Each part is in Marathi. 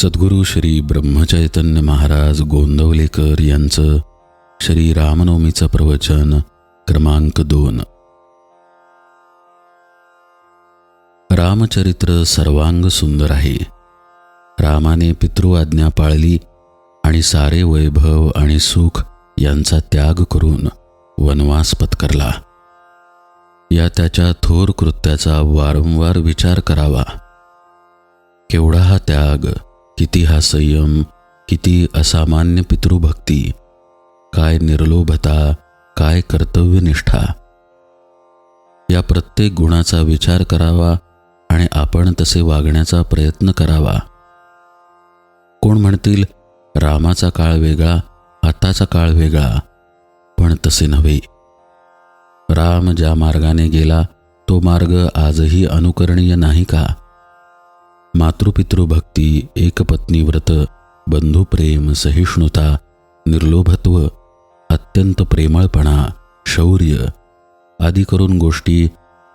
सद्गुरू श्री ब्रह्मचैतन्य महाराज गोंदवलेकर यांचं श्री रामनवमीचं प्रवचन क्रमांक दोन. रामचरित्र सर्वांग सुंदर आहे. रामाने पितृआज्ञा पाळली आणि सारे वैभव आणि सुख यांचा त्याग करून वनवास पत्करला. या त्याच्या थोर कृत्याचा वारंवार विचार करावा. केवढा हा त्याग किती हा संयम किती असामान्य पितृभक्ती. काय निर्लोभता काय कर्तव्यनिष्ठा. या प्रत्येक गुणाचा विचार करावा आणि आपण तसे वागण्याचा प्रयत्न करावा. कोण म्हणतील रामाचा काळ वेगळा आताचा काळ वेगळा. पण तसे नव्हे. राम ज्या मार्गाने गेला तो मार्ग आजही अनुकरणीय नाही का? मातृपितृभक्ती एकपत्नी व्रत बंधुप्रेम सहिष्णुता निर्लोभत्व अत्यंत प्रेमळपणा शौर्य आदी करून गोष्टी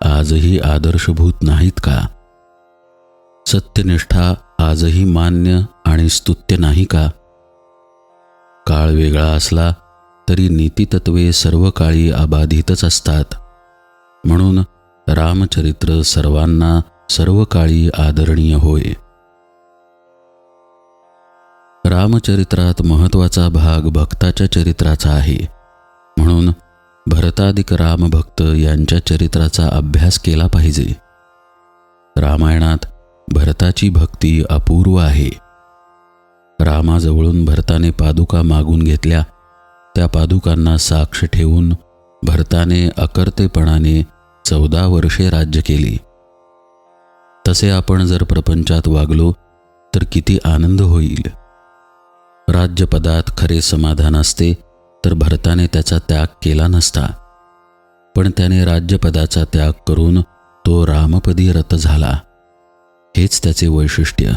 आजही आदर्शभूत नाहीत का? सत्यनिष्ठा आजही मान्य आणि स्तुत्य नाही का? काळ वेगळा असला तरी नीतितत्वे सर्व काळी अबाधितच असतात. म्हणून रामचरित्र सर्वांना सर्व काळी आदरणीय होय. रामचरित्रात महत्त्वाचा भाग भक्ताच्या चरित्राचा आहे. म्हणून भरतादिक रामभक्त यांच्या चरित्राचा अभ्यास केला पाहिजे. रामायणात भरताची भक्ती अपूर्व आहे. रामाजवळून भरताने पादुका मागून घेतल्या. त्या पादुकांना साक्ष ठेवून भरताने अकर्तेपणाने चौदा वर्षे राज्य केली. तसे आपण जर प्रपंचात वागलो तर किती आनंद होईल. राज्यपदात खरे समाधान असते तर भरताने त्याचा त्याग केला नसता. पण त्याने राज्यपदाचा त्याग करून तो रामपदी रत झाला. हेच त्याचे वैशिष्ट्य.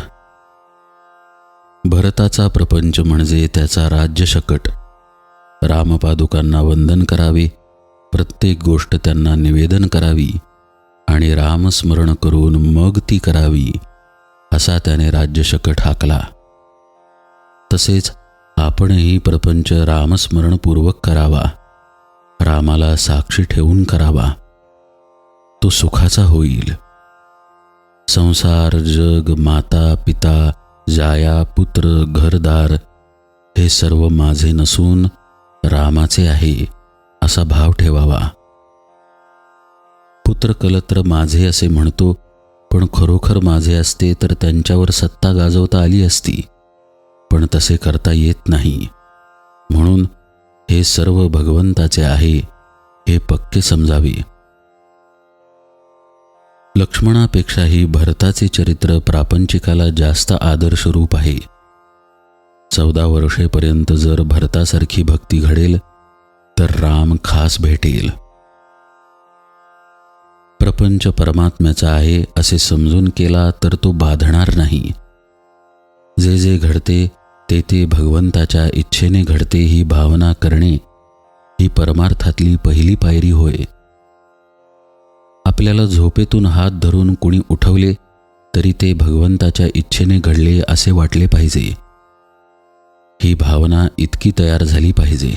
भरताचा प्रपंच म्हणजे त्याचा राज्यशकट रामपादुकांना वंदन करावे प्रत्येक गोष्ट त्यांना निवेदन करावी. आणि रामस्मरण करून मग ती करावी असा त्याने राज्यशकट हाकला. तसेच आपणही प्रपंच रामस्मरणपूर्वक करावा रामाला साक्षी ठेवून करावा. तो सुखाचा होईल. संसार जग माता पिता जाया पुत्र घरदार हे सर्व माझे नसून रामाचे आहे असा भाव ठेवावा. पुत्र कलत्र माझे असे म्हणतो पण खरोखर माझे असते तर त्यांच्यावर सत्ता गाजवता आली असती. पण तसे करता येत नाही. म्हणून हे सर्व भगवंताचे आहे हे पक्के समजावे. लक्ष्मणापेक्षाही भरताचे चरित्र प्रापंचिकाला जास्त आदर्श रूप आहे. चौदा वर्षेपर्यंत जर भरतासारखी भक्ती घडेल तर राम खास भेटेल. प्रपंच परमात्म्याचा आहे असे समजून केला तर तो बाधणार नाही. जे जे घडते ते ते भगवंताच्या इच्छेने घडते ही भावना करणे ही परमार्थातली पहिली पायरी होय. आपल्याला झोपेतून हात धरून कुणी उठवले तरी ते भगवंताच्या इच्छेने घडले असे वाटले पाहिजे. ही भावना इतकी तयार झाली पाहिजे.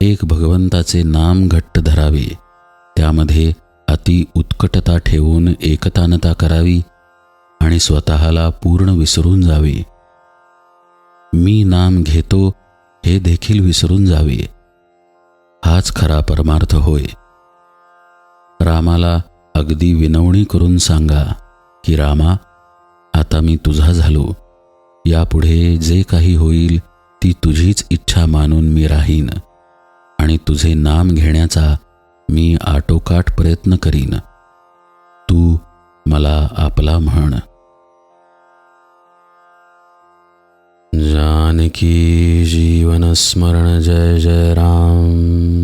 एक भगवंताचे नाम घट्ट धरावे. त्यामध्ये अति उत्कटता ठेवून एकतानता करावी आणि स्वतःला पूर्ण विसरून जावे. मी नाम घेतो हे देखील विसरून जावे. हाच खरा परमार्थ होय. रामाला अगदी विनवणी करून सांगा की रामा आता मी तुझा झालो. यापुढे जे काही होईल ती तुझीच इच्छा मानून मी राहीन आणि तुझे नाम घेण्याचा मी आटोकाट प्रयत्न करीन. तू मला आपला म्हण. जानकी जीवन स्मरण जय जय राम.